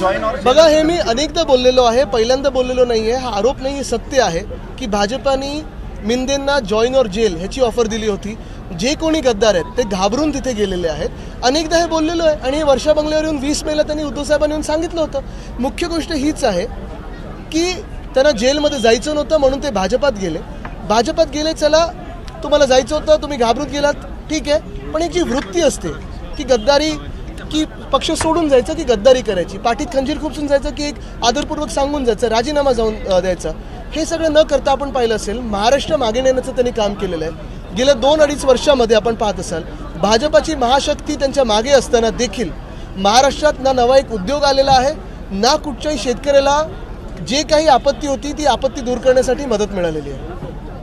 बघा हे मी अनेकदा बोललेलो आहे पहिल्यांदा बोललेलो नाही आहे हा आरोप नाही हे सत्य आहे की भाजपाने मिंदेंना जॉईन ऑर जेल ह्याची ऑफर दिली होती. जे कोणी गद्दार आहेत ते घाबरून तिथे गेलेले आहेत. अनेकदा हे बोललेलो आहे आणि हे वर्षा बंगल्यावर येऊन वीस मेला त्यांनी उद्धव साहेबांनी येऊन सांगितलं होतं. मुख्य गोष्ट हीच आहे की त्यांना जेलमध्ये जायचं नव्हतं म्हणून ते भाजपात गेले. भाजपात गेले चला तुम्हाला जायचं होतं तुम्ही घाबरून गेलात ठीक आहे. पण एक जी वृत्ती असते की गद्दारी की पक्ष सोडून जायचं की गद्दारी करायची? पाठीत खंजीर खुपसून जायचं की एक आदरपूर्वक सांगून जायचं राजीनामा जाऊन द्यायचा? हे सगळं न करता आपण पाहिलं असेल महाराष्ट्र मागे नेण्याचं त्यांनी काम केलेलं आहे. गेल्या दोन अडीच वर्षामध्ये आपण पाहत असाल भाजपाची महाशक्ती त्यांच्या मागे असताना देखील महाराष्ट्रात ना नवा एक उद्योग आलेला आहे ना कुठच्याही शेतकऱ्याला जे काही आपत्ती होती ती आपत्ती दूर करण्यासाठी मदत मिळालेली आहे.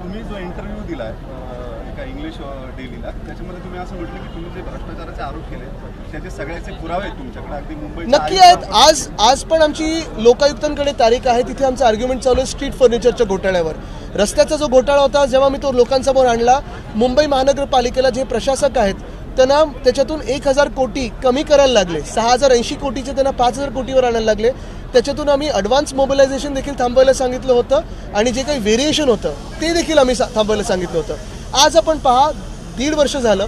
तुम्ही जो इंटरव्ह्यू दिला एका इंग्लिश डेलीला त्याच्यामध्ये तुम्ही असं म्हटलं की तुम्ही जे भ्रष्टाचाराचे आरोप केले त्याचे सगळ्याचे पुरावे आहेत तुमच्याकडे. अगदी मुंबई नक्की आहेत. आज आज पण आमची लोकायुक्तांकडे तारीख आहे. तिथे आमचं आर्ग्युमेंट चालू आहे स्ट्रीट फर्निचरच्या घोटाळ्यावर. रस्त्याचा जो घोटाळा होता जेव्हा मी तो लोकांसमोर आणला मुंबई महानगरपालिकेला जे प्रशासक आहेत त्यांना त्याच्यातून एक हजार कोटी कमी करायला लागले. सहा हजार ऐंशी कोटीचे त्यांना पाच हजार कोटीवर आणायला लागले. त्याच्यातून आम्ही ॲडव्हान्स मोबिलायझेशन देखील थांबवायला सांगितलं होतं आणि जे काही व्हेरिएशन होतं ते देखील आम्ही सा- थांबवायला सांगितलं होतं. आज आपण पहा दीड वर्ष झालं.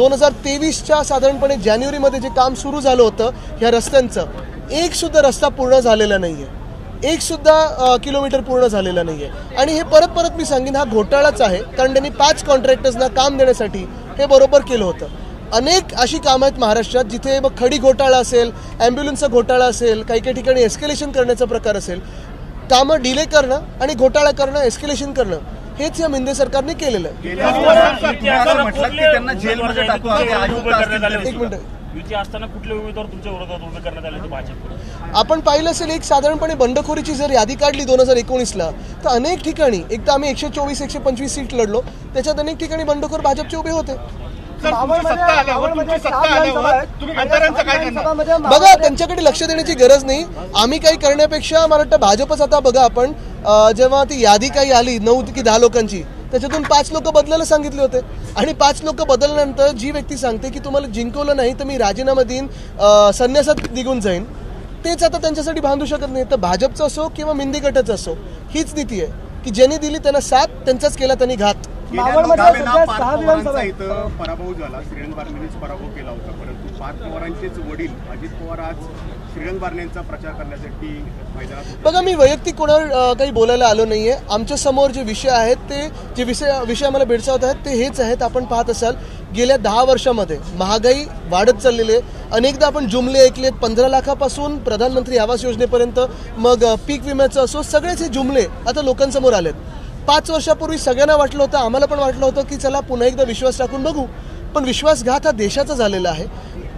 दोन हजार तेवीसच्या साधारणपणे जानेवारीमध्ये जे काम सुरू झालं होतं ह्या रस्त्यांचं एकसुद्धा रस्ता पूर्ण झालेला नाही आहे एकसुद्धा किलोमीटर पूर्ण झालेला नाही आहे आणि हे परत परत मी सांगेन हा घोटाळाच आहे कारण त्यांनी पाच कॉन्ट्रॅक्टर्सना काम देण्यासाठी हे बरोबर केलं होतं. अनेक अशी कामं आहेत महाराष्ट्रात जिथे मग खडी घोटाळा असेल ॲम्ब्युलन्सचा घोटाळा असेल काही काही ठिकाणी एस्केलेशन करण्याचा प्रकार असेल. कामं डिले करणं आणि घोटाळा करणं एस्केलेशन करणं हेच या मिंदे सरकारने केलेलं. एक मिनिट. युती असताना कुठले उमेदवार तुमच्या विरोधात उभे करण्यात आले होते भाजप आपण पाहिलं असेल एक साधारणपणे बंडखोरीची जर यादी काढली दोन हजार एकोणीसला तर अनेक ठिकाणी एक तर आम्ही एकशे चोवीस एकशे पंचवीस सीट लढलो. त्याच्यात अनेक ठिकाणी बंडखोर भाजपचे उभे होते. बघा त्यांच्याकडे लक्ष देण्याची गरज नाही. आम्ही काही करण्यापेक्षा मला वाटतं भाजपच आता बघा आपण जेव्हा ती यादी काही आली नऊ की दहा लोकांची त्याच्यातून पाच लोक बदलायला सांगितले होते. आणि पाच लोक बदलल्यानंतर जी व्यक्ती सांगते की तुम्हाला जिंकवलं नाही तर मी राजीनामा देईन संन्यासात निघून जाईन तेच आता त्यांच्यासाठी बांधू शकत नाही. तर भाजपचं असो किंवा मिंदी गटाचं असो हीच नीती आहे की ज्यांनी दिली त्यांना साथ त्यांचाच केला त्यांनी घात. इथं पराभव झाला. श्रीरंग बारणेनेच पराभव केला होता. परंतु पार्थ पवारांचेच वडील अजित पवार आज श्रीरंग बारणेंचा प्रचार करण्यासाठी. बघा मी वैयक्तिक कोणावर काही बोलायला आलो नाहीये. आमच्यासमोर जे विषय आहेत ते जे विषय विषय आम्हाला भेडसावत आहेत ते हेच आहेत. आपण पाहत असाल गेल्या दहा वर्षामध्ये महागाई वाढत चाललेली आहे. अनेकदा आपण जुमले ऐकलेत पंधरा लाखापासून प्रधानमंत्री आवास योजनेपर्यंत मग पीक विम्याचं असो सगळेच हे जुमले आता लोकांसमोर आलेत. पाच वर्षापूर्वी सगळ्यांना वाटलं होतं आम्हाला पण वाटलं होतं की चला पुन्हा एकदा विश्वास टाकून बघू. पण विश्वासघात हा देशाचा झालेला आहे.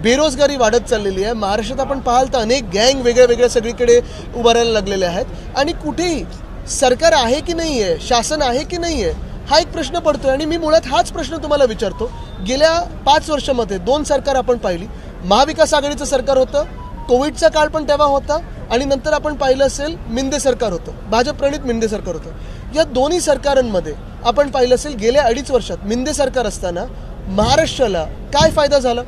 बेरोजगारी वाढत चाललेली आहे. महाराष्ट्रात आपण पाहाल तर अनेक गँग वेगळ्या वेगळ्या सगळीकडे उभारायला लागलेले आहेत. आणि कुठेही सरकार आहे की नाही आहे शासन आहे की नाही आहे हा एक प्रश्न पडतोय. आणि मी मुळात हाच प्रश्न तुम्हाला विचारतो. गेल्या पाच वर्षामध्ये दोन सरकार आपण पाहिली. महाविकास आघाडीचं सरकार होतं. कोविडचा काळ पण तेव्हा होता. आणि नंतर आपण पाहिलं असेल मिंदे सरकार होतं. भाजप प्रणित मिंदे सरकार होतं. या दोन्ही सरकारांमध्ये आपण पाहिलं असेल गेल्या अडीच वर्षात मिंदे सरकार असताना महाराष्ट्राला काय फायदा झाला?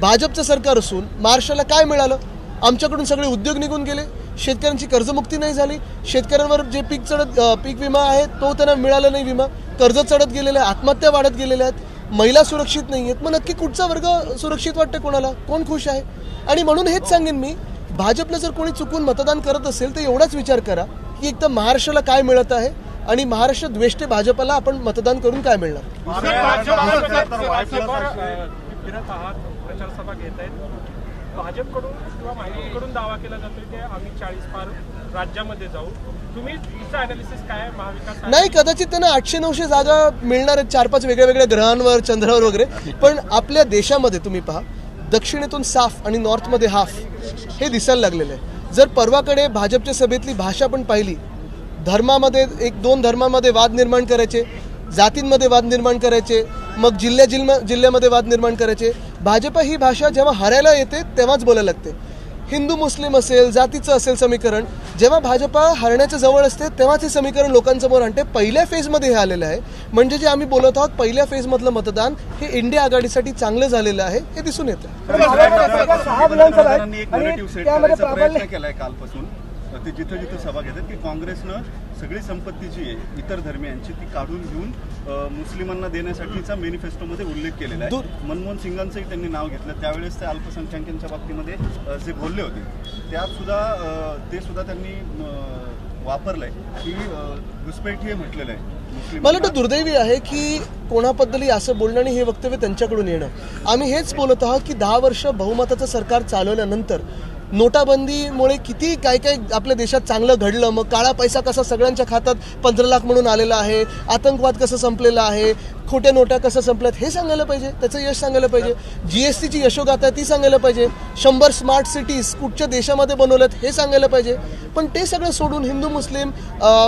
भाजपचं सरकार असून महाराष्ट्राला काय मिळालं? आमच्याकडून सगळे उद्योग निघून गेले. शेतकऱ्यांची कर्जमुक्ती नाही झाली. शेतकऱ्यांवर जे पीक चढत पीक विमा आहे तो त्यांना मिळाला नाही विमा. कर्ज चढत गेलेलं आहे आत्महत्या वाढत गेलेल्या आहेत. महिला सुरक्षित नाही आहेत मग नक्की कुठचा वर्ग सुरक्षित वाटतं कोणाला? कोण खुश आहे? आणि म्हणून हेच सांगेन मी भाजपला जर कोणी चुकून मतदान करत असेल तर एवढाच विचार करा की एक तर महाराष्ट्राला काय मिळत आहे आणि महाराष्ट्र द्वेष्टे भाजपला आपण मतदान करून काय मिळणार? भाजपकडून किंवा दावा केला जातोय की आम्ही चाळीस पार राज्यामध्ये जाऊ. तुम्ही तुमचं अनालिसिस काय आहे? महाविकास आघाडी- नाही कदाचित त्यांना आठशे नऊशे जागा मिळणार आहेत चार पाच वेगळ्या वेगळ्या ग्रहांवर चंद्रावर वगैरे. पण आपल्या देशामध्ये तुम्ही पहा दक्षिणेतून साफ आणि नॉर्थमध्ये हाफ हे दिसायला लागलेलं आहे. जर परवाकडे भाजपच्या सभेतली भाषा पण पाहिली धर्मामध्ये एक दोन धर्मामध्ये वाद निर्माण करायचे जातींमध्ये वाद निर्माण करायचे मग जिल्ह्या जिल्ह्या जिल्ह्यामध्ये वाद निर्माण करायचे भाजप ही भाषा जेव्हा हरायला येते तेव्हाच बोलायला लागते. हिंदू मुस्लिम असेल जातीचं असेल समीकरण जेव्हा भाजपा हरण्याच्या जवळ असते तेव्हाच हे समीकरण लोकांसमोर आणते. पहिल्या फेजमध्ये हे आलेलं आहे. म्हणजे जे आम्ही बोलत आहोत पहिल्या फेजमधलं मतदान हे इंडिया आघाडीसाठी चांगलं झालेलं आहे हे दिसून येतं ते जिथं जिथं सभा घेतात की काँग्रेसनं सगळी संपत्ती जी आहे इतर धर्मियांची ती काढून घेऊन मुस्लिमांना देण्यासाठीचा मॅनिफेस्टोमध्ये उल्लेख केलेला आहे. मनमोहन सिंगांचंही त्यांनी नाव घेतलं. त्यावेळेस ते अल्पसंख्याकांच्या बाबतीमध्ये जे बोलले होते. त्यात सुद्धा ते सुद्धा त्यांनी वापरलंय. की घुसपैठी हे म्हटलेलं आहे मला वाटतं दुर्दैवी आहे की कोणाबद्दलही असं बोलणं आणि हे वक्तव्य त्यांच्याकडून येणं. आम्ही हेच बोलत आहोत की दहा वर्ष बहुमताचं सरकार चालवल्यानंतर नोटाबंदीमुळे किती काय काय आपल्या देशात चांगलं घडलं? मग काळा पैसा कसा सगळ्यांच्या खात्यात पंधरा लाख म्हणून आलेला आहे आतंकवाद कसं संपलेला आहे खोट्या नोटा कसं संपल्यात हे सांगायला पाहिजे त्याचं यश सांगायला पाहिजे जी एस टीची यशोगाथा आहे ती सांगायला पाहिजे शंभर स्मार्ट सिटीज कुठच्या देशामध्ये बनवल्यात हे सांगायला पाहिजे. पण ते सगळं सोडून हिंदू मुस्लिम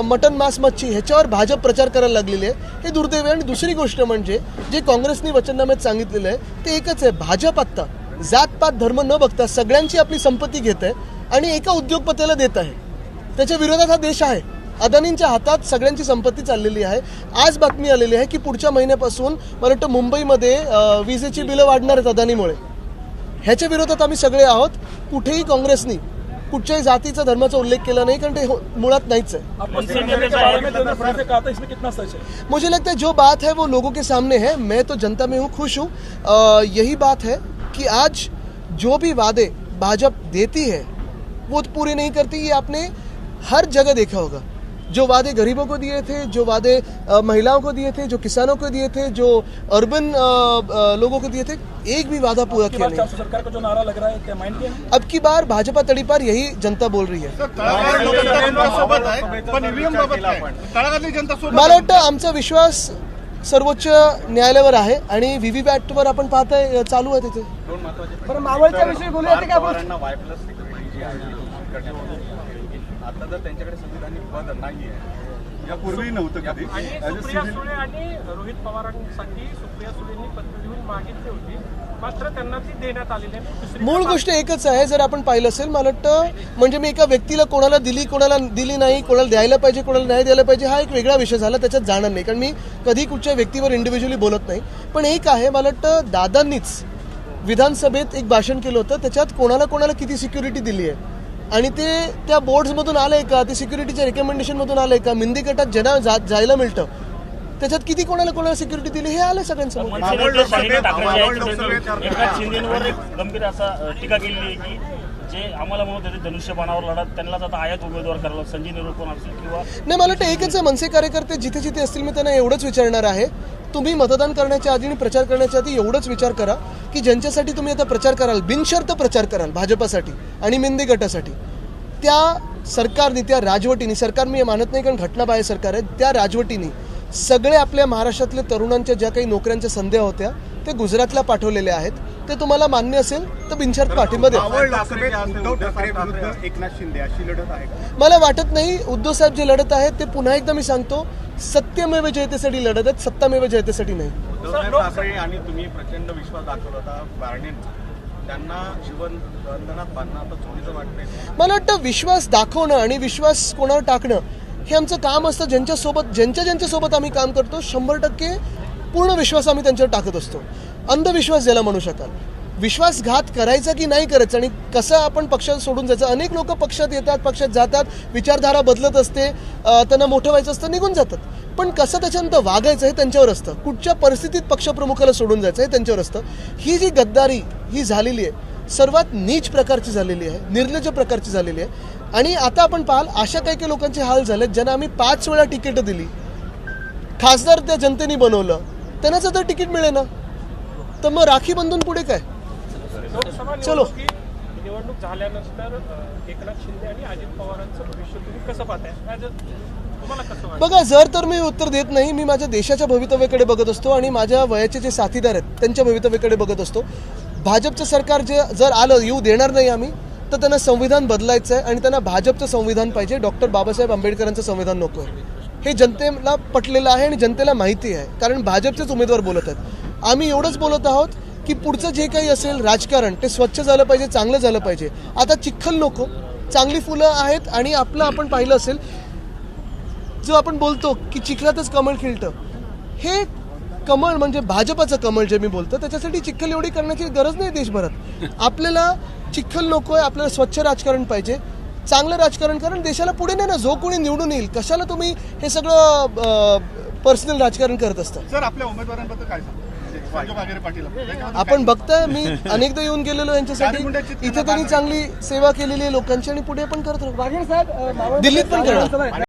मटन मास मच्छी ह्याच्यावर भाजप प्रचार करायला लागलेली आहे. हे दुर्दैव आहे. आणि दुसरी गोष्ट म्हणजे जे काँग्रेसने वचननाम्यात सांगितलेलं आहे ते एकच आहे भाजप आत्ता जातपात धर्म न बघता सगळ्यांची आपली संपत्ती घेत आहे आणि एका उद्योगपतीला देत आहे. त्याच्या विरोधात हा देश आहे. अदानींच्या हातात सगळ्यांची संपत्ती चाललेली आहे. आज बातमी आलेली आहे की पुढच्या महिन्यापासून मला वाटतं मुंबईमध्ये विजेची बिलं वाढणार आहेत अदानीमुळे. ह्याच्या विरोधात आम्ही सगळे आहोत. कुठेही काँग्रेसनी कुठच्याही जातीचा धर्माचा उल्लेख केला नाही कारण ते हो- मुळात नाहीच आहे. आपण मुझे लगता है जो बात है वो लोगों के सामने है। मैं तो जनता में हूँ खुश हूँ। यही बात है। कि आज जो भी वादे भाजपा देती है वो तो पूरे नहीं करती ये आपने हर जगह देखा होगा। जो वादे गरीबों को दिए थे जो वादे महिलाओं को दिए थे जो किसानों को दिए थे जो अर्बन लोगों को दिए थे एक भी वादा पूरा किया नहीं। सरकार का जो नारा लग रहा है क्या माइंड किया अब की बार भाजपा तड़ीपार यही जनता बोल रही है। सोबत आहे पण ईव्हीएम बाबत काय तळागाळातली जनता सोबत मला वाटतं आमचा विश्वास सर्वोच्च न्यायालयावर आहे आणि व्हीव्हीपॅटवर आपण पाहताय चालू आहे तिथे. बरं मावळच्या विषयी बोलूया ते काय. आता जर त्यांच्याकडे संविधानिक पद नाही आहे यापूर्वी नव्हतं कधी. आणि सुप्रिया सुळे आणि रोहित पवारांसाठी सुप्रिया सुळेंनी पत्र लिहून मागितली होती. मात्र त्यांना ती देण्यात आलेली आहे दुसरी मूळ गोष्ट एकच आहे जर आपण पाहिलं असेल मला वाटतं म्हणजे मी एका व्यक्तीला कोणाला दिली कोणाला दिली नाही कोणाला द्यायला पाहिजे कोणाला नाही द्यायला पाहिजे हा एक वेगळा विषय झाला त्याच्यात जाणार नाही. कारण मी कधी कुठच्या व्यक्तीवर इंडिव्हिज्युअली बोलत नाही. पण एक आहे मला वाटतं दादांनीच विधानसभेत एक भाषण केलं होतं त्याच्यात कोणाला कोणाला किती सिक्युरिटी दिली आहे? आणि ते त्या बोर्ड्समधून आलंय का? ते सिक्युरिटीच्या रेकमेंडेशनमधून आलंय का? मिंदी गटात ज्यांना जा जायला मिळतं त्याच्यात किती कोणाला कोणाला सिक्युरिटी दिली? हे आलं सगळ्यांसमोर. एकनाथ शिंदेवर एक गंभीर असा टीका केलेली आहे की जे आम्हाला म्हणत होते धनुष्यबाणावर लढत त्यांनाच आता आयात उमेदवार करायला संजय निरुपण असेल किंवा नाही मला वाटतं एकच आहे मनसे कार्यकर्ते जिथे जिथे असतील मी त्यांना एवढंच विचारणार आहे. तुम्ही मतदान करण्याच्या आधी आणि प्रचार करण्याच्या आधी एवढंच विचार करा की ज्यांच्यासाठी तुम्ही आता प्रचार कराल बिनशर्त प्रचार कराल भाजपासाठी आणि मिंदी गटासाठी त्या सरकारने त्या राजवटीने सरकार मी हे मानत नाही कारण घटनाबाह्य सरकार आहे त्या राजवटीने सगळे आपल्या महाराष्ट्रातल्या तरुणांच्या ज्या काही नोकऱ्यांच्या संध्या होत्या ते गुजरातला पाठवलेल्या आहेत. ते तुम्हाला मान्य असेल तर बिनशर्त पाठिंबा द्या. मला वाटत नाही उद्धव साहेब जे लढत आहेत ते पुन्हा एकदा मी सांगतो सत्यमेव जयतेसाठी लढत आहेत सत्तामेव जयतेसाठी नाही. आणि तुम्ही प्रचंड विश्वास दाखवला होता मला वाटतं विश्वास दाखवणं आणि विश्वास कोणावर टाकणं हे आमचं काम असतं. ज्यांच्यासोबत ज्यांच्या ज्यांच्यासोबत आम्ही काम करतो शंभर टक्के पूर्ण विश्वास आम्ही त्यांच्यावर टाकत असतो. अंधविश्वास ज्याला म्हणू शकाल. विश्वासघात करायचा की नाही करायचा आणि कसं आपण पक्षात सोडून जायचं? अनेक लोक पक्षात येतात पक्षात जातात विचारधारा बदलत असते त्यांना मोठं व्हायचं असतं निघून जातात. पण कसं त्याच्यानंतर वागायचं हे त्यांच्यावर असतं. कुठच्या परिस्थितीत पक्षप्रमुखाला सोडून जायचं हे त्यांच्यावर असतं. ही जी गद्दारी ही झालेली आहे सर्वात नीच प्रकारची झालेली आहे निर्लज्ज प्रकारची झालेली आहे. आणि आता आपण पाहाल अशा काही काही लोकांचे हाल झालेत ज्यांना आम्ही पाच वेळा तिकीटं दिली. खासदार त्या जनतेने बनवलं. त्यांनाच आता तिकीट मिळेना तर मग राखी बंधून पुढे काय? चलो. निवडणुकी झाल्यानंतर एकनाथ शिंदे आणि अजित पवारांचं भविष्य तुम्ही कसं पाहताय? बघा जर तर मी उत्तर देत नाही मी माझ्या देशाच्या भवितव्याकडे बघत असतो आणि माझ्या वयाचे जे साथीदार आहेत त्यांच्या भवितव्याकडे बघत असतो. भाजपचं सरकार जे जर आलं येऊ देणार नाही आम्ही तर त्यांना संविधान बदलायचं आहे आणि त्यांना भाजपचं संविधान पाहिजे. डॉक्टर बाबासाहेब आंबेडकरांचं संविधान नको आहे हे जनतेला पटलेलं आहे आणि जनतेला माहिती आहे. कारण भाजपचेच उमेदवार बोलत आहेत. आम्ही एवढंच बोलत आहोत की पुढचं जे काही असेल राजकारण ते स्वच्छ झालं पाहिजे चांगलं झालं पाहिजे. आता चिखल नको चांगली फुलं आहेत आणि आपलं आपण पाहिलं असेल जो आपण बोलतो की चिखलातच कमळ खिळतं. हे कमळ म्हणजे भाजपाचं कमळ जे मी बोलतो त्याच्यासाठी चिखल एवढी करण्याची गरज नाही देशभरात. आपल्याला चिखल नको आहे आपल्याला स्वच्छ राजकारण पाहिजे. चांगलं राजकारण कारण देशाला पुढे नाही ना जो कोणी निवडून येईल कशाला तुम्ही हे सगळं पर्सनल राजकारण करत असता? सर आपल्या उमेदवारांबद्दल काय पाटील त्याच्याबद्दल आपण बघताय मी अनेकदा येऊन गेलेलो यांच्यासाठी. इथे त्यांनी चांगली सेवा केलेली आहे लोकांची आणि पुढे पण करत राहू. दिल्लीत पण करणार.